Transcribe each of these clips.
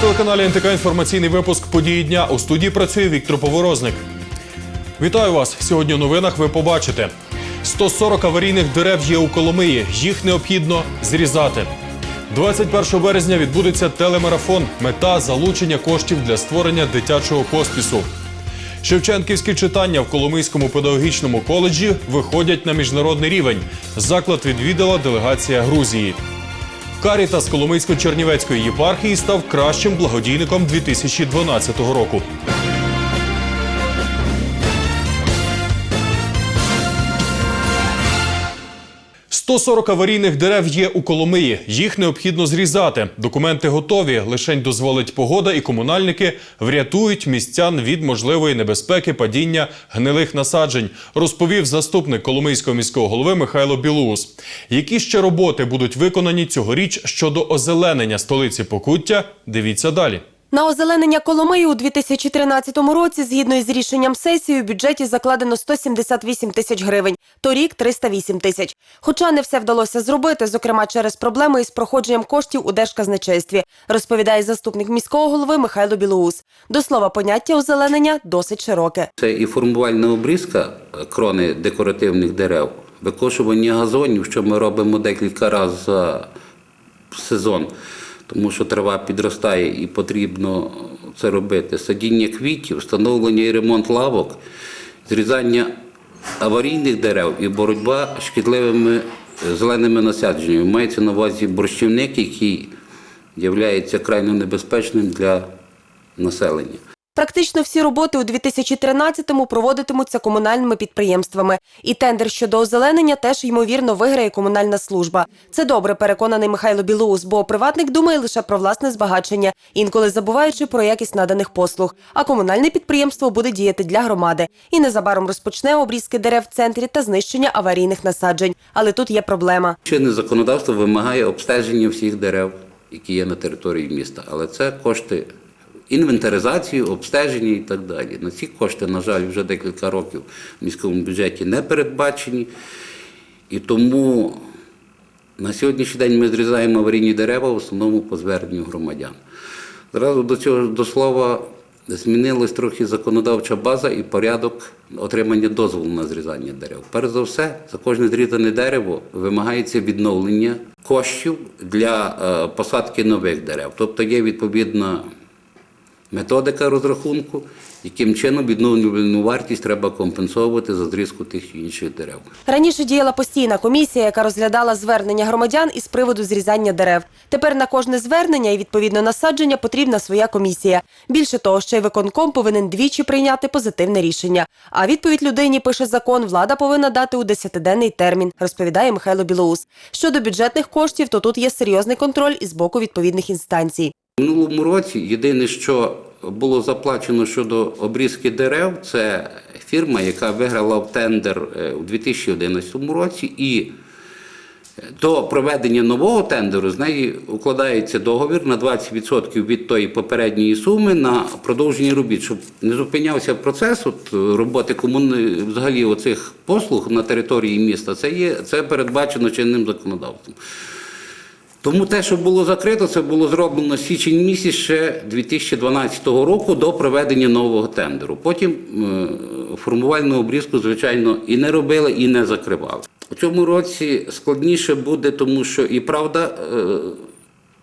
телеканалі НТК інформаційний випуск події дня. У студії працює Віктор Поворозник. Вітаю вас! Сьогодні у новинах ви побачите: 140 аварійних дерев є у Коломиї. Їх необхідно зрізати. 21 березня відбудеться телемарафон. Мета залучення коштів для створення дитячого хоспісу. Шевченківські читання в Коломийському педагогічному коледжі виходять на міжнародний рівень. Заклад відвідала делегація Грузії. Карітас Коломийсько-Чернівецької єпархії став кращим благодійником 2012 року. «140 аварійних дерев є у Коломиї. Їх необхідно зрізати. Документи готові. Лишень дозволить погода, і комунальники врятують містян від можливої небезпеки падіння гнилих насаджень, розповів заступник Коломийського міського голови Михайло Білоус. Які ще роботи будуть виконані цьогоріч щодо озеленення столиці Покуття? Дивіться далі. На озеленення Коломиї у 2013 році, згідно із рішенням сесії, у бюджеті закладено 178 тисяч гривень, торік 308 тисяч. Хоча не все вдалося зробити, зокрема через проблеми із проходженням коштів у Держказначействі, розповідає заступник міського голови Михайло Білоус. До слова, поняття озеленення досить широке. Це і формувальна обрізка крони декоративних дерев, викошування газонів, що ми робимо декілька разів за сезон, тому що трава підростає і потрібно це робити. Садіння квітів, встановлення і ремонт лавок, зрізання аварійних дерев і боротьба з шкідливими е, зеленими насадженнями. Мається на увазі борщівник, який є крайно небезпечним для населення. Практично всі роботи у 2013-му проводитимуться комунальними підприємствами. І тендер щодо озеленення теж ймовірно виграє комунальна служба. Це добре, переконаний Михайло Білоус, бо приватник думає лише про власне збагачення, інколи забуваючи про якість наданих послуг. А комунальне підприємство буде діяти для громади і незабаром розпочне обрізки дерев в центрі та знищення аварійних насаджень. Але тут є проблема. Чинне законодавство вимагає обстеження всіх дерев, які є на території міста, але це кошти інвентаризації, обстеження і так далі. На ці кошти, на жаль, вже декілька років в міському бюджеті не передбачені. І тому на сьогоднішній день ми зрізаємо аварійні дерева в основному по зверненню громадян. Зразу до цього до слова змінилась трохи законодавча база і порядок отримання дозволу на зрізання дерев. Перш за все, за кожне зрізане дерево вимагається відновлення коштів для е, посадки нових дерев. Тобто є відповідна методика розрахунку, яким чином відновлювальну вартість треба компенсовувати за зрізку тих інших дерев. Раніше діяла постійна комісія, яка розглядала звернення громадян із приводу зрізання дерев. Тепер на кожне звернення і відповідно насадження потрібна своя комісія. Більше того, ще й виконком повинен двічі прийняти позитивне рішення. А відповідь людині пише закон, влада повинна дати у 10-денний термін, розповідає Михайло Білоус. Щодо бюджетних коштів, то тут є серйозний контроль із боку відповідних інстанцій. Минулому році єдине, що було заплачено щодо обрізки дерев, це фірма, яка виграла в тендер е, у 2011 році, і до проведення нового тендеру з неї укладається договір на 20% від тої попередньої суми на продовження робіт, щоб не зупинявся процес от, роботи комуни, взагалі оцих послуг на території міста. Це є це передбачено чинним законодавством. Тому те, що було закрито, це було зроблено січень місяць ще 2012 року до проведення нового тендеру. Потім е, формувальну обрізку, звичайно, і не робили, і не закривали. У цьому році складніше буде, тому що і правда. е,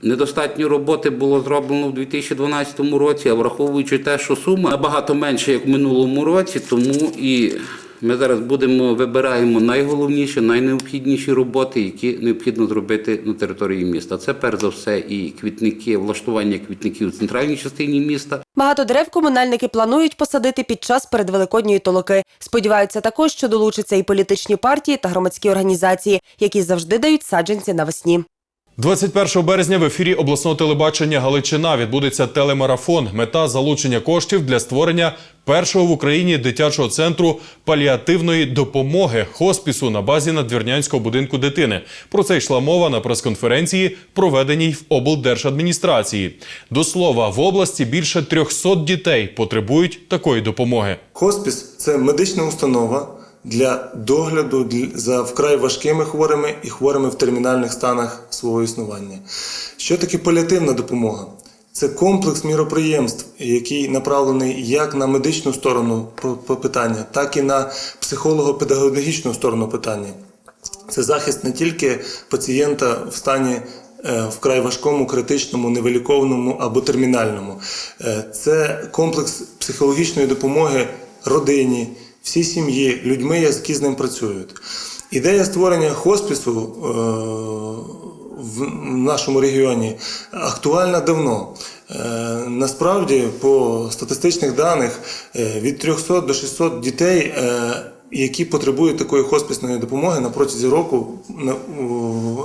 Недостатньо роботи було зроблено в 2012 році, а враховуючи те, що сума набагато менша, як в минулому році, тому і ми зараз будемо вибираємо найголовніші, найнеобхідніші роботи, які необхідно зробити на території міста. Це перш за все і квітники, влаштування квітників в центральній частині міста. Багато дерев комунальники планують посадити під час передвеликодньої толоки. Сподіваються також, що долучаться і політичні партії та громадські організації, які завжди дають саджанці навесні. 21 березня в ефірі обласного телебачення Галичина відбудеться телемарафон. Мета залучення коштів для створення першого в Україні дитячого центру паліативної допомоги хоспісу на базі надвірнянського будинку дитини. Про це йшла мова на прес-конференції, проведеній в облдержадміністрації. До слова, в області більше 300 дітей потребують такої допомоги. Хоспіс це медична установа для догляду за вкрай важкими хворими і хворими в термінальних станах свого існування. Що таке паліативна допомога? Це комплекс міроприємств, який направлений як на медичну сторону питання, так і на психолого-педагогічну сторону питання. Це захист не тільки пацієнта в стані е, вкрай важкому, критичному, невилікованому або термінальному. Е, Це комплекс психологічної допомоги родині, всій сім'ї, людьми, які з ним працюють. Ідея створення хоспісу е, в нашому регіоні актуальна давно. Е, Насправді, по статистичних даних, е, від 300 до 600 дітей, які потребують такої хоспісної допомоги на протязі року на,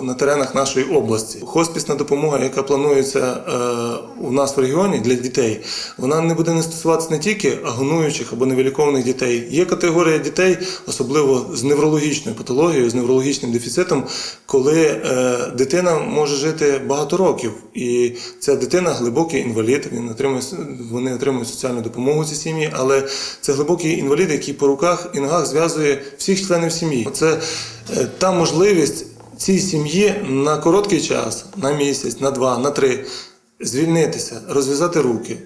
на теренах нашої області. Хоспісна допомога, яка планується е, у нас в регіоні для дітей, вона не буде не стосуватися не тільки агонуючих або невилікованих дітей. Є категорія дітей, особливо з неврологічною патологією, з неврологічним дефіцитом, коли е, дитина може жити багато років, і ця дитина глибокий інвалід. Він отримує вони отримують соціальну допомогу ці сім'ї, але це глибокий інвалід, який по руках і ногах зв'язує всіх членів сім'ї. Це е, та можливість цій сім'ї на короткий час, на місяць, на два, на три, звільнитися, розв'язати руки.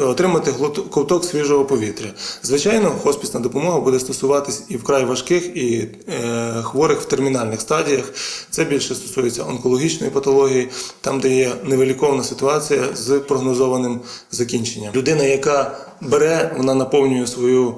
Отримати ковток свіжого повітря. Звичайно, хоспісна допомога буде стосуватись і вкрай важких, і е, хворих в термінальних стадіях. Це більше стосується онкологічної патології, там, де є невиліковна ситуація з прогнозованим закінченням. Людина, яка бере, вона наповнює свою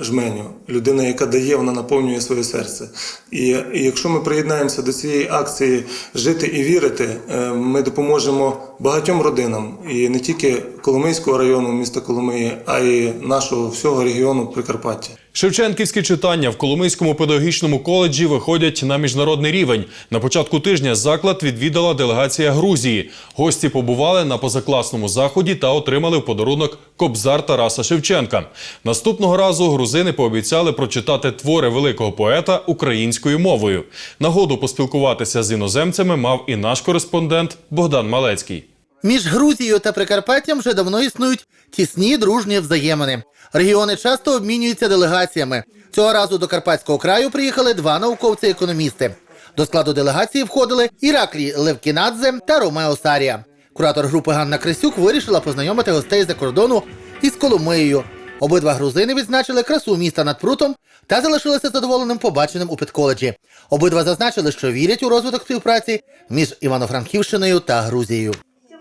жменю. Людина, яка дає, вона наповнює своє серце. І, і якщо ми приєднаємося до цієї акції Жити і вірити, е, ми допоможемо багатьом родинам, і не тільки Коломийського району міста Коломиї, а й нашого всього регіону Прикарпаття. Шевченківські читання в Коломийському педагогічному коледжі виходять на міжнародний рівень. На початку тижня заклад відвідала делегація Грузії. Гості побували на позакласному заході та отримали в подарунок кобзар Тараса Шевченка. Наступного разу грузини пообіцяли прочитати твори великого поета українською мовою. Нагоду поспілкуватися з іноземцями мав і наш кореспондент Богдан Малецький. Між Грузією та Прикарпаттям вже давно існують тісні дружні взаємини. Регіони часто обмінюються делегаціями. Цього разу до Карпатського краю приїхали два науковці-економісти. До складу делегації входили Іраклій Левкінадзе та Ромео Сарія. Куратор групи Ганна Крисюк вирішила познайомити гостей за кордону із Коломиєю. Обидва грузини відзначили красу міста над прутом та залишилися задоволеним побаченим у педколеджі. Обидва зазначили, що вірять у розвиток співпраці між Івано-Франківщиною та Грузією.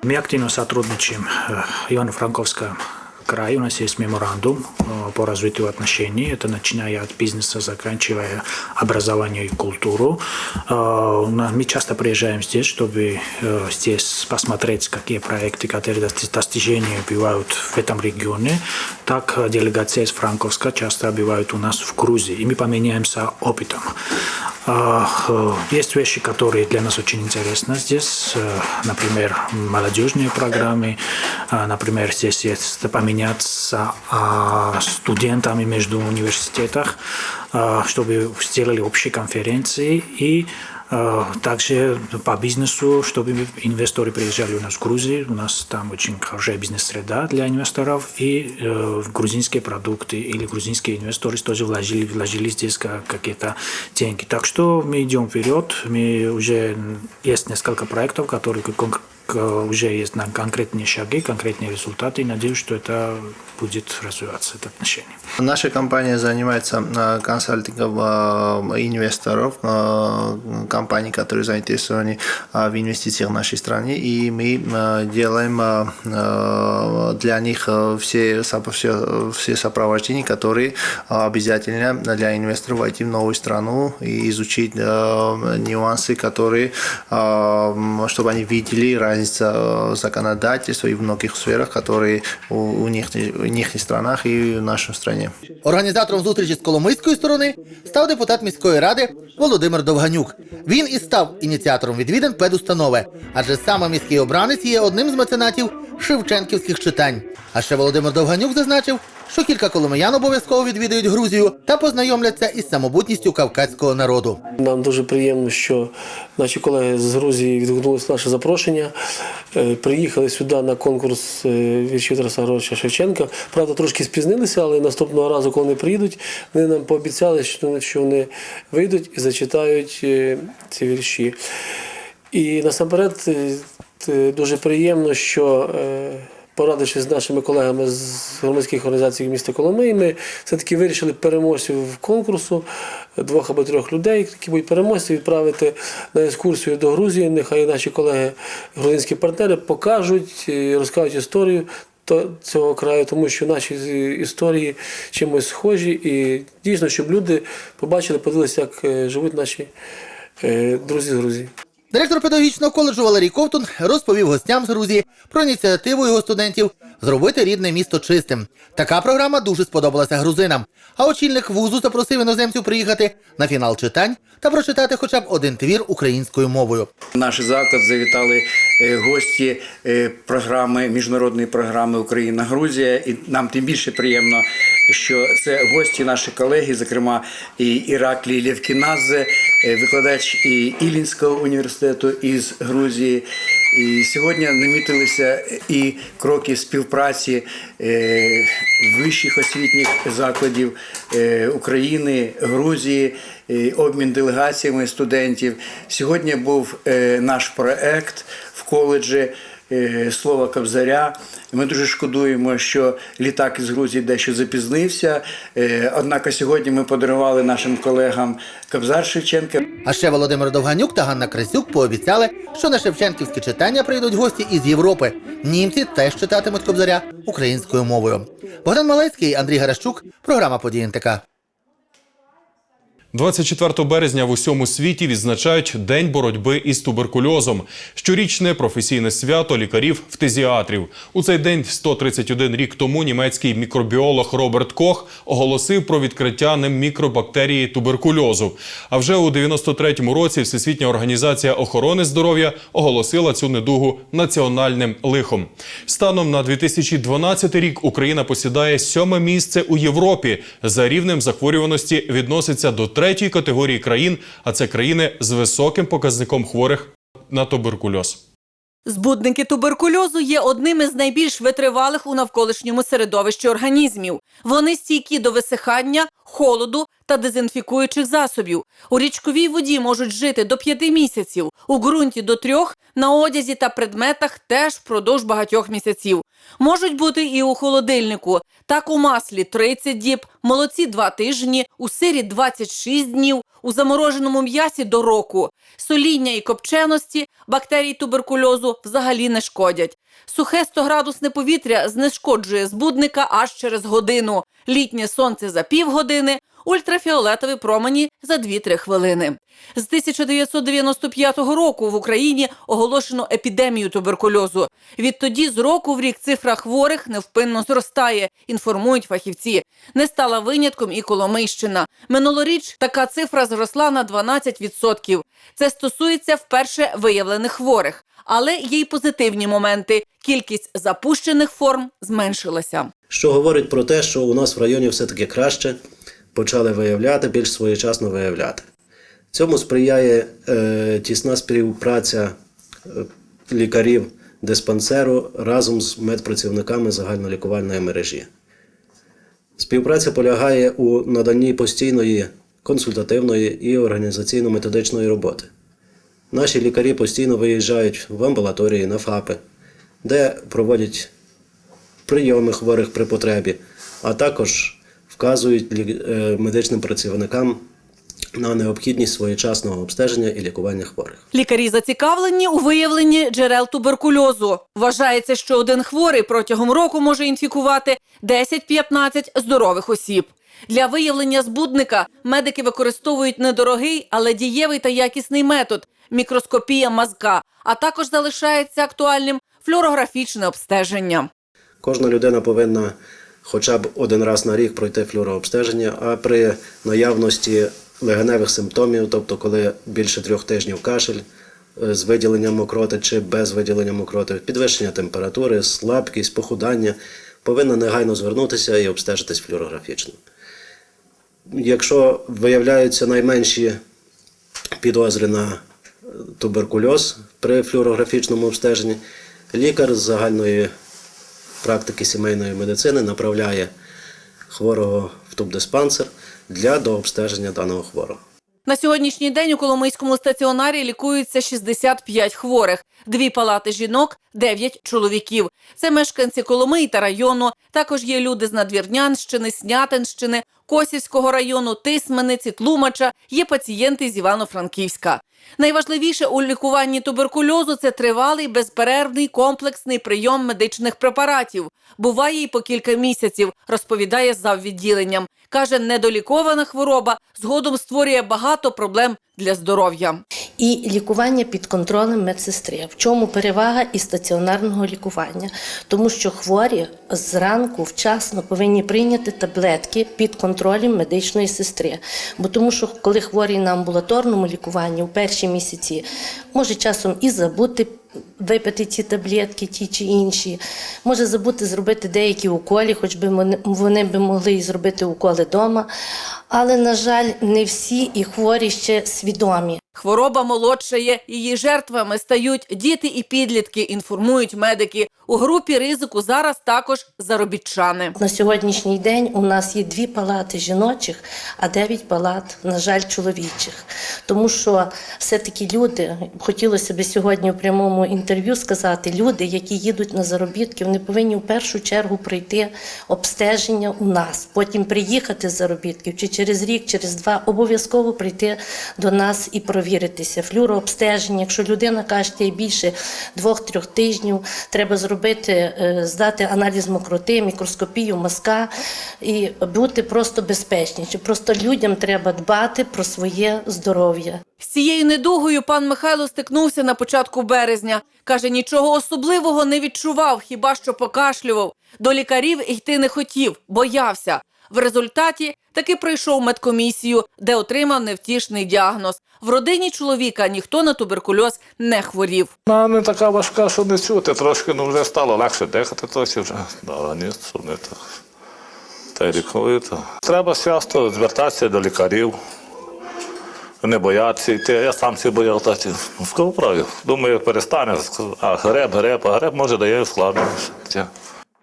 Мы активно сотрудничаем в Ивано-Франковском крае. У нас есть меморандум э, по развитию отношений. Это начиная от бизнеса, заканчивая образование и культуру. Э, Мы часто приезжаем здесь, чтобы э, здесь посмотреть, какие проекты, которые дости- достижения бывают в этом регионе. Так делегация из Франковска часто бывает у нас в Грузии. И мы поменяемся опытом. Есть вещи, которые для нас очень интересны здесь. Например, молодежные программы. Например, здесь есть а, студентами между университетах, чтобы сделали общие конференции и также по бизнесу, чтобы инвесторы приезжали у нас в Грузию. У нас там очень хорошая бизнес-среда для инвесторов. И э, грузинские продукты или грузинские инвесторы тоже вложили, вложили здесь ка- какие-то деньги. Так что мы идем вперед. Мы уже есть несколько проектов, которые уже есть на конкретные шаги, конкретные результаты. И надеюсь, что это будет развиваться, это отношение. Наша компания занимается э, консалтингом э, инвесторов, э, компаний, которые заинтересованы э, в инвестициях в нашей стране, и мы э, делаем э, э, для них э, все, все, все сопровождения, которые э, обязательно для инвесторов войти в новую страну и изучить э, нюансы, которые, э, чтобы они видели разницу э, законодательства и в многих сферах, которые у, у них, у них странах и в нашей стране. Організатором зустрічі з коломийської сторони став депутат міської ради Володимир Довганюк. Він і став ініціатором відвідин педустанови, адже саме міський обранець є одним з меценатів шевченківських читань. А ще Володимир Довганюк зазначив, що кілька коломиян обов'язково відвідують Грузію та познайомляться із самобутністю кавказького народу. Нам дуже приємно, що наші колеги з Грузії відгукнулися на наше запрошення. Е, Приїхали сюди на конкурс е, віршів Тараса Григоровича Шевченка. Правда, трошки спізнилися, але наступного разу, коли вони приїдуть, вони нам пообіцяли, що вони вийдуть і зачитають е, ці вірші. І насамперед дуже приємно, що порадившись з нашими колегами з громадських організацій міста Коломиї, ми все-таки вирішили переможців конкурсу двох або трьох людей, які будуть переможці, відправити на екскурсію до Грузії. Нехай наші колеги, грузинські партнери, покажуть і розкажуть історію цього краю, тому що наші історії чимось схожі, і дійсно, щоб люди побачили, подивилися, як е, живуть наші е, друзі з Грузії. Директор педагогічного коледжу Валерій Ковтун розповів гостям з Грузії про ініціативу його студентів зробити рідне місто чистим. Така програма дуже сподобалася грузинам. А очільник вузу запросив іноземців приїхати на фінал читань та прочитати хоча б один твір українською мовою. Наш заклад завітали е, гості е, програми міжнародної програми Україна Грузія, і нам тим більше приємно, що це гості наші колеги, зокрема і Іраклій Лєвкінадзе, е, викладач і Ілінського університету із Грузії. І сьогодні намітилися і кроки співпраці е, вищих освітніх закладів е, України, Грузії, обмін делегаціями студентів. Сьогодні був е, наш проект в коледжі. Е, Слова Кобзаря. Ми дуже шкодуємо, що літак із Грузії дещо запізнився. Е, Однак сьогодні ми подарували нашим колегам Кобзар Шевченка. А ще Володимир Довганюк та Ганна Крисюк пообіцяли, що на шевченківські читання прийдуть гості із Європи. Німці теж читатимуть кобзаря українською мовою. Богдан Малецький, Андрій Гарашчук, програма «Події НТК». 24 березня в усьому світі відзначають День боротьби із туберкульозом. Щорічне професійне свято лікарів-фтезіатрів. У цей день 131 рік тому німецький мікробіолог Роберт Кох оголосив про відкриття ним мікробактерії туберкульозу. А вже у 93-му році Всесвітня організація охорони здоров'я оголосила цю недугу національним лихом. Станом на 2012 рік Україна посідає сьоме місце у Європі. За рівнем захворюваності відноситься до третьої категорії країн, а це країни з високим показником хворих на туберкульоз. Збудники туберкульозу є одним із найбільш витривалих у навколишньому середовищі організмів. Вони стійкі до висихання, холоду та дезінфікуючих засобів. У річковій воді можуть жити до п'яти місяців, у ґрунті до трьох, на одязі та предметах теж впродовж багатьох місяців. Можуть бути і у холодильнику. Так у маслі 30 діб, молоці 2 тижні, у сирі 26 днів, у замороженому м'ясі до року. Соління і копченості бактерій туберкульозу взагалі не шкодять. Сухе 100-градусне повітря знешкоджує збудника аж через годину, літнє сонце за півгодини, ультрафіолетові промені за 2-3 хвилини. З 1995 року в Україні оголошено епідемію туберкульозу. Відтоді з року в рік цифра хворих невпинно зростає, інформують фахівці. Не стала винятком і Коломийщина. Минулоріч така цифра зросла на 12%. Це стосується вперше виявлених хворих. Але є й позитивні моменти. Кількість запущених форм зменшилася. що говорить про те, що у нас в районі все-таки краще почали виявляти, більш своєчасно виявляти. Цьому сприяє е, тісна співпраця е, лікарів диспансеру разом з медпрацівниками загальнолікувальної мережі. Співпраця полягає у наданні постійної консультативної і організаційно-методичної роботи. Наші лікарі постійно виїжджають в амбулаторії на ФАПи, де проводять прийоми хворих при потребі, а також вказують е, медичним працівникам на необхідність своєчасного обстеження і лікування хворих. Лікарі зацікавлені у виявленні джерел туберкульозу. Вважається, що один хворий протягом року може інфікувати 10-15 здорових осіб. Для виявлення збудника медики використовують недорогий, але дієвий та якісний метод мікроскопія мазка, а також залишається актуальним флюорографічне обстеження. Кожна людина повинна хоча б один раз на рік пройти флюорообстеження, а при наявності легеневих симптомів, тобто коли більше трьох тижнів кашель е, з виділенням мокроти чи без виділення мокроти, підвищення температури, слабкість, похудання, повинна негайно звернутися і обстежитись флюорографічно. Якщо виявляються найменші підозри на туберкульоз при флюорографічному обстеженні, лікар з загальної практики сімейної медицини направляє хворого в тубдиспансер для дообстеження даного хворого. На сьогоднішній день у Коломийському стаціонарі лікуються 65 хворих, дві палати жінок, 9 чоловіків. Це мешканці Коломиї та району. Також є люди з Надвірнянщини, Снятинщини, Косівського району, Тисмениці, Тлумача. Є пацієнти з Івано-Франківська. Найважливіше у лікуванні туберкульозу це тривалий безперервний комплексний прийом медичних препаратів. Буває і по кілька місяців, розповідає заввідділенням. Каже, недолікована хвороба згодом створює багато проблем для здоров'я. І лікування під контролем медсестри. В чому перевага і стаціонарного лікування? Тому що хворі зранку вчасно повинні прийняти таблетки під контролем медичної сестри. Бо тому, що коли хворі на амбулаторному лікуванні у перші місяці може часом і забути. Випити ці таблетки, ті чи інші, може забути зробити деякі уколи, хоч би вони- би могли і зробити уколи вдома. Але, на жаль, не всі і хворі ще свідомі. Хвороба молодшає, її жертвами стають діти і підлітки, інформують медики. У групі ризику зараз також заробітчани. На сьогоднішній день у нас є дві палати жіночих, а дев'ять палат, на жаль, чоловічих. Тому що все-таки люди, хотілося б сьогодні в прямому інтерв'ю сказати, люди, які їдуть на заробітки, вони повинні в першу чергу пройти обстеження у нас, потім приїхати з заробітків, чи через рік, через два, обов'язково прийти до нас і провіритися. Флюрообстеження, якщо людина каже, що більше двох-трьох тижнів, треба зробити, е, здати аналіз мокроти, мікроскопію мазка і бути просто безпечніше. Просто людям треба дбати про своє здоров'я. З цією недугою пан Михайло стикнувся на початку березня. Каже, нічого особливого не відчував, хіба що покашлював. До лікарів йти не хотів, боявся. В результаті таки пройшов медкомісію, де отримав невтішний діагноз. В родині чоловіка ніхто на туберкульоз не хворів. Вона не така важка, що не чути. Трошки ну, вже стало легше дихати, трохи вже. Да, ні, що не так. Та й лікують. Треба часто звертатися до лікарів. Не боятися йти. Я сам всі боявся. Сказав правду. Думаю, перестане. А греб, греб, а греб може дає ускладнення.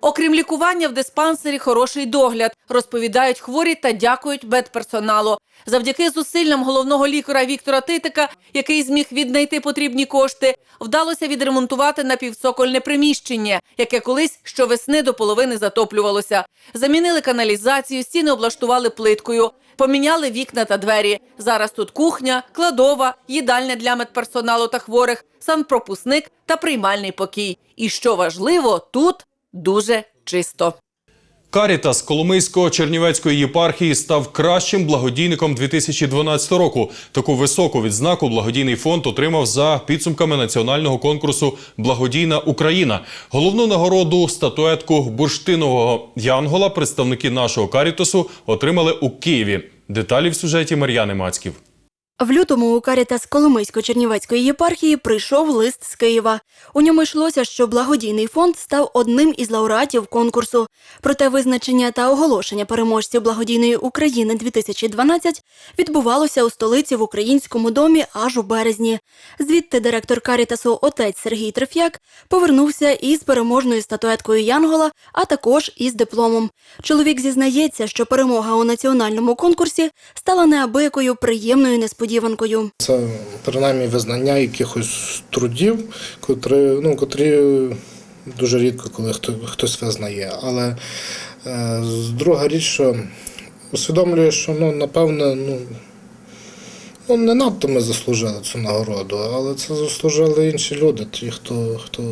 Окрім лікування в диспансері хороший догляд, розповідають хворі та дякують медперсоналу. Завдяки зусиллям головного лікаря Віктора Титика, який зміг віднайти потрібні кошти, вдалося відремонтувати напівцокольне приміщення, яке колись щовесни до половини затоплювалося. Замінили каналізацію, стіни облаштували плиткою, поміняли вікна та двері. Зараз тут кухня, кладова, їдальня для медперсоналу та хворих, санпропускник та приймальний покій. І що важливо, тут дуже чисто. Карітас Коломийсько-Чернівецької єпархії став кращим благодійником 2012 року. Таку високу відзнаку благодійний фонд отримав за підсумками національного конкурсу Благодійна Україна. Головну нагороду статуетку бурштинового Янгола представники нашого карітасу отримали у Києві. Деталі в сюжеті Мар'яни Мацьків. В лютому у Карітас Коломийсько-Чернівецької єпархії прийшов лист з Києва. У ньому йшлося, що благодійний фонд став одним із лауреатів конкурсу. Проте визначення та оголошення переможців благодійної України 2012 відбувалося у столиці в українському домі аж у березні. Звідти директор Карітасу отець Сергій Треф'як повернувся із переможною статуеткою Янгола, а також із дипломом. Чоловік зізнається, що перемога у національному конкурсі стала неабиякою приємною несподіванкою. Це принаймні визнання якихось трудів, котрі, ну, котрі дуже рідко, коли хто, хтось визнає. Але е, друга річ, що усвідомлюю, що ну, напевне, ну, ну, не надто ми заслужили цю нагороду, але це заслужили інші люди, ті, хто, хто,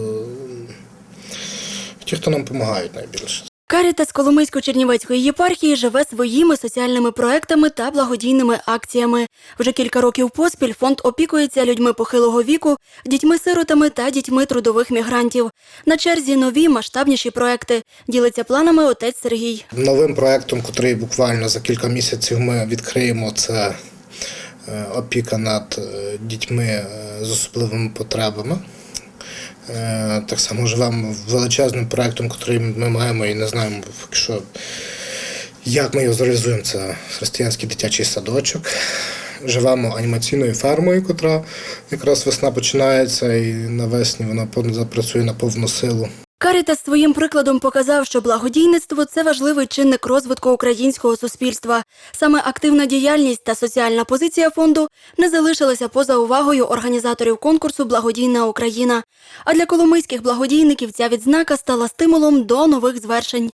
ті, хто нам допомагають найбільше. Карітас Коломийсько-Чернівецької єпархії живе своїми соціальними проектами та благодійними акціями. Вже кілька років поспіль фонд опікується людьми похилого віку, дітьми-сиротами та дітьми трудових мігрантів. На черзі нові масштабніші проекти. Ділиться планами отець Сергій. Новим проєктом, який буквально за кілька місяців ми відкриємо, це е, опіка над е, дітьми е, з особливими потребами. Е, Так само живемо величезним проєктом, який ми маємо і не знаємо, що, як ми його зреалізуємо. Це християнський дитячий садочок. Живемо анімаційною фермою, яка якраз весна починається, і навесні вона запрацює на повну силу. Карітас своїм прикладом показав, що благодійництво це важливий чинник розвитку українського суспільства. Саме активна діяльність та соціальна позиція фонду не залишилися поза увагою організаторів конкурсу Благодійна Україна. А для коломийських благодійників ця відзнака стала стимулом до нових звершень.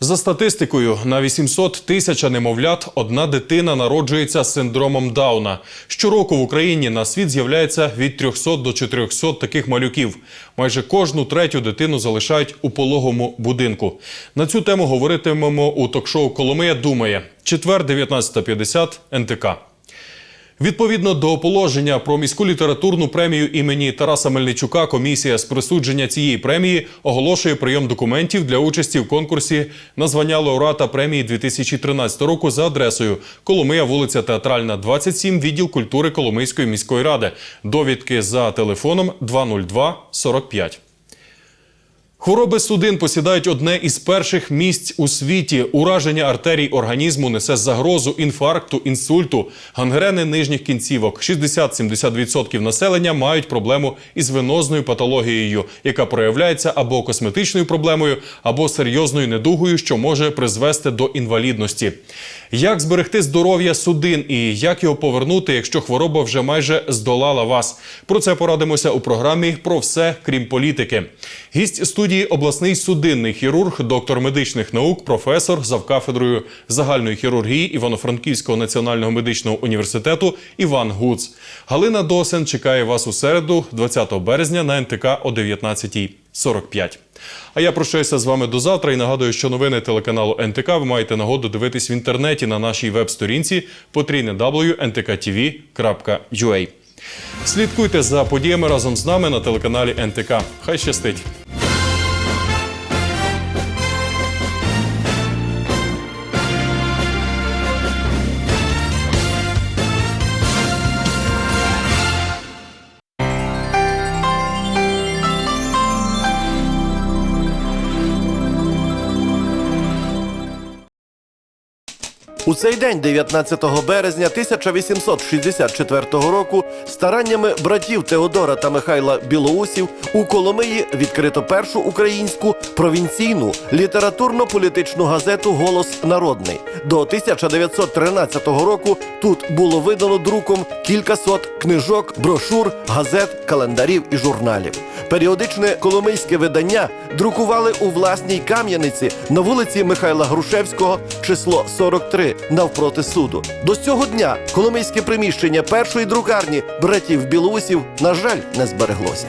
За статистикою, на 800 тисяч немовлят одна дитина народжується з синдромом Дауна. Щороку в Україні на світ з'являється від 300 до 400 таких малюків. Майже кожну третю дитину залишають у пологому будинку. На цю тему говоритимемо у ток-шоу Коломия думає. Четвер, 19.50, НТК. Відповідно до положення про міську літературну премію імені Тараса Мельничука, комісія з присудження цієї премії оголошує прийом документів для участі в конкурсі на звання лауреата премії 2013 року за адресою Коломия, вулиця Театральна, 27, відділ культури Коломийської міської ради. Довідки за телефоном 202 45. Хвороби судин посідають одне із перших місць у світі. Ураження артерій організму несе загрозу інфаркту, інсульту, гангрени нижніх кінцівок. 60-70% населення мають проблему із венозною патологією, яка проявляється або косметичною проблемою, або серйозною недугою, що може призвести до інвалідності. Як зберегти здоров'я судин і як його повернути, якщо хвороба вже майже здолала вас? Про це порадимося у програмі про все крім політики. Гість студії обласний судинний хірург, доктор медичних наук, професор завкафедрою загальної хірургії Івано-Франківського національного медичного університету Іван Гуц. Галина Досен чекає вас у середу, 20 березня на НТК о 19.45. А я прощаюся з вами до завтра і нагадую, що новини телеканалу НТК ви маєте нагоду дивитись в інтернеті на нашій веб-сторінці www.ntktv.ua. Слідкуйте за подіями разом з нами на телеканалі НТК. Хай щастить! У цей день, 19 березня 1864 року, стараннями братів Теодора та Михайла Білоусів у Коломиї відкрито першу українську провінційну літературно-політичну газету Голос народний. До 1913 року тут було видано друком кількасот книжок, брошур, газет, календарів і журналів. Періодичне коломийське видання друкували у власній кам'яниці на вулиці Михайла Грушевського, число 43, навпроти суду. До цього дня коломийське приміщення першої друкарні братів Білоусів, на жаль, не збереглося.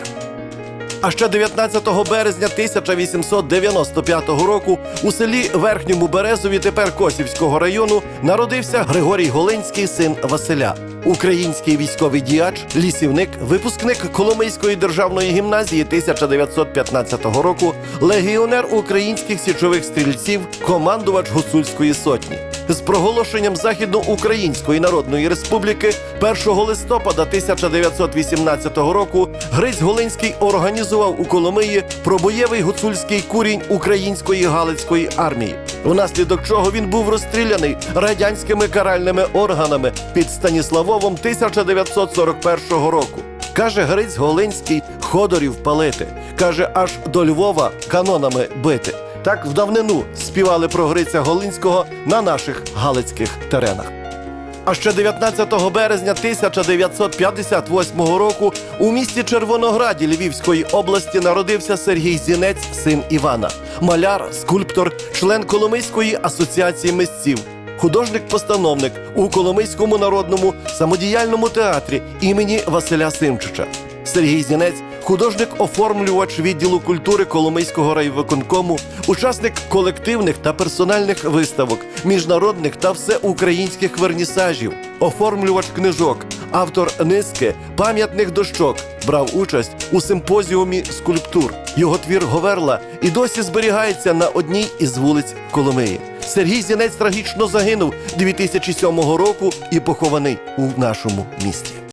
А ще 19 березня 1895 року у селі Верхньому Березові, тепер Косівського району, народився Григорій Голинський, син Василя. Український військовий діяч, лісівник, випускник Коломийської державної гімназії 1915 року, легіонер українських січових стрільців, командувач гуцульської сотні. З проголошенням Західноукраїнської Народної Республіки 1 листопада 1918 року Гриць Голинський організував у Коломиї пробоєвий гуцульський курінь української галицької армії, внаслідок чого він був розстріляний радянськими каральними органами під Станіславовом 1941 року. Каже Гриць Голинський ходорів палити. Каже, аж до Львова канонами бити. Так в давнину співали про Гриця Голинського на наших галицьких теренах. А ще 19 березня 1958 року у місті Червонограді Львівської області народився Сергій Зінець, син Івана, маляр, скульптор, член Коломийської асоціації митців, художник-постановник у Коломийському народному самодіяльному театрі імені Василя Симчича. Сергій Зінець художник-оформлювач відділу культури Коломийського райвиконкому, учасник колективних та персональних виставок, міжнародних та всеукраїнських вернісажів, оформлювач книжок, автор низки пам'ятних дощок, брав участь у симпозіумі скульптур. Його твір Говерла і досі зберігається на одній із вулиць Коломиї. Сергій Зінець трагічно загинув 2007 року і похований у нашому місті.